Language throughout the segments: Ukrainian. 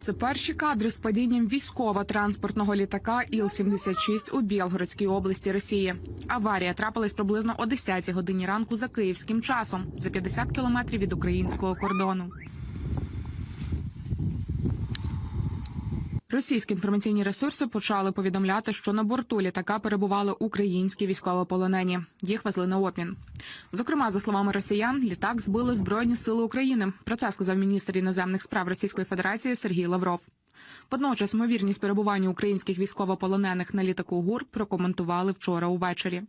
Це перші кадри з падінням військово-транспортного літака Іл-76 у Білгородській області Росії. Аварія трапилась приблизно о 10 годині ранку за київським часом, за 50 кілометрів від українського кордону. Російські інформаційні ресурси почали повідомляти, що на борту літака перебували українські військовополонені. Їх везли на обмін. Зокрема, за словами росіян, літак збили збройні сили України. Про це сказав міністр іноземних справ Російської Федерації Сергій Лавров. Водночас, ймовірність перебування українських військовополонених на літаку ГУР прокоментували вчора увечері.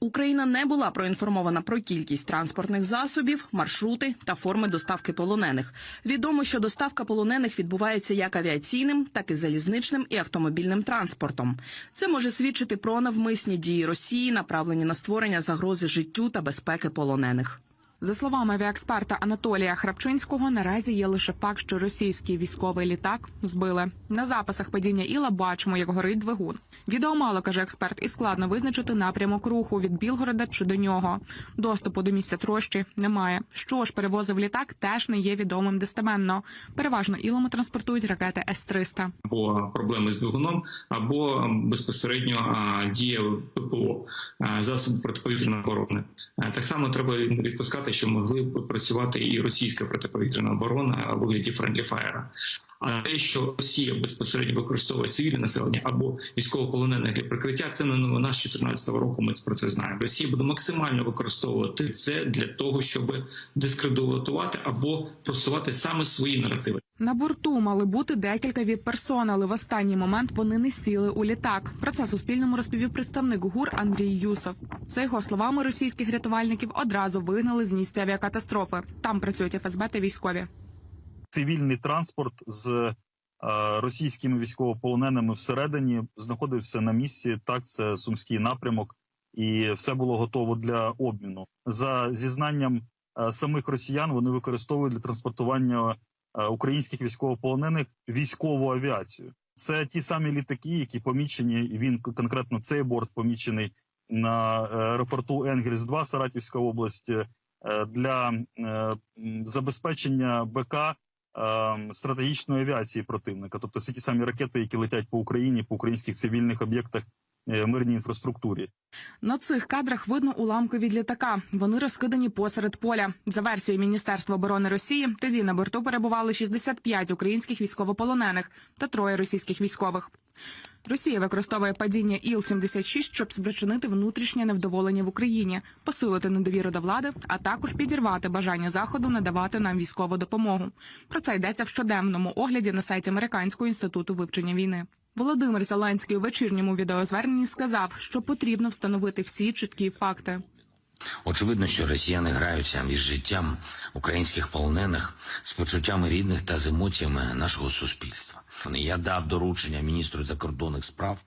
Україна не була проінформована про кількість транспортних засобів, маршрути та форми доставки полонених. Відомо, що доставка полонених відбувається як авіаційним, так і залізничним і автомобільним транспортом. Це може свідчити про навмисні дії Росії, направлені на створення загрози життю та безпеки полонених. За словами авіаексперта Анатолія Храпчинського, наразі є лише факт, що російський військовий літак збили. На записах падіння іла бачимо, як горить двигун. Відео мало каже експерт, і складно визначити напрямок руху від Білгорода чи до нього. Доступу до місця трощі немає. Що ж перевозив літак, теж не є відомим достеменно. Переважно ілами транспортують ракети С-300. або проблеми з двигуном, або безпосередньо дія ППО а, засобів протиповітряної оборони. Так само треба відпускати, що могли б працювати і російська протиповітряна оборона у вигляді френдліфаєра. А те, що Росія безпосередньо використовує цивільне населення або військовополонене для прикриття, це не новина з 2014 року. Ми про це знаємо. Росія буде максимально використовувати це для того, щоб дискредитувати або просувати саме свої наративи. На борту мали бути декілька віп-персон, але в останній момент вони не сіли у літак. Про це Суспільному розповів представник ГУР Андрій Юсов. За його словами, російських рятувальників одразу вигнали з місця авіакатастрофи. Там працюють ФСБ та військові. цивільний транспорт з е, російськими військовополоненими всередині знаходився на місці. Так, це сумський напрямок, і все було готово для обміну. За зізнанням е, самих росіян, вони використовують для транспортування українських військовополонених військову авіацію. Це ті самі літаки, які помічені. Він конкретно цей борт помічений на е, аеропорту Енгельс 2 Саратівська область е, для е, забезпечення БК е, стратегічної авіації противника, тобто це ті самі ракети, які летять по Україні, по українських цивільних об'єктах, е, мирній інфраструктурі. На цих кадрах видно уламки від літака. Вони розкидані посеред поля. За версією Міністерства оборони Росії, тоді на борту перебували 65 українських військовополонених та троє російських військових. Росія використовує падіння Іл-76, щоб спричинити внутрішнє невдоволення в Україні, посилити недовіру до влади, а також підірвати бажання заходу надавати нам військову допомогу. Про це йдеться в щоденному огляді на сайті Американського інституту вивчення війни. Володимир Зеленський у вечірньому відеозверненні сказав, що потрібно встановити всі чіткі факти. Очевидно, що росіяни граються із життям українських полонених, з почуттями рідних та з емоціями нашого суспільства. Я дав доручення міністру закордонних справ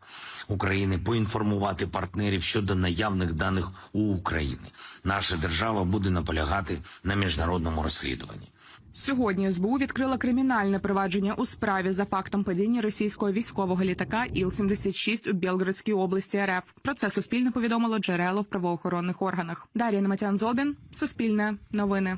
України поінформувати партнерів щодо наявних даних у України. Наша держава буде наполягати на міжнародному розслідуванні. Сьогодні СБУ відкрила кримінальне провадження у справі за фактом падіння російського військового літака Іл-76 у Білгородській області РФ. Про це суспільне повідомило джерело в правоохоронних органах. Дар'я Наматян Зобін, Суспільне, новини.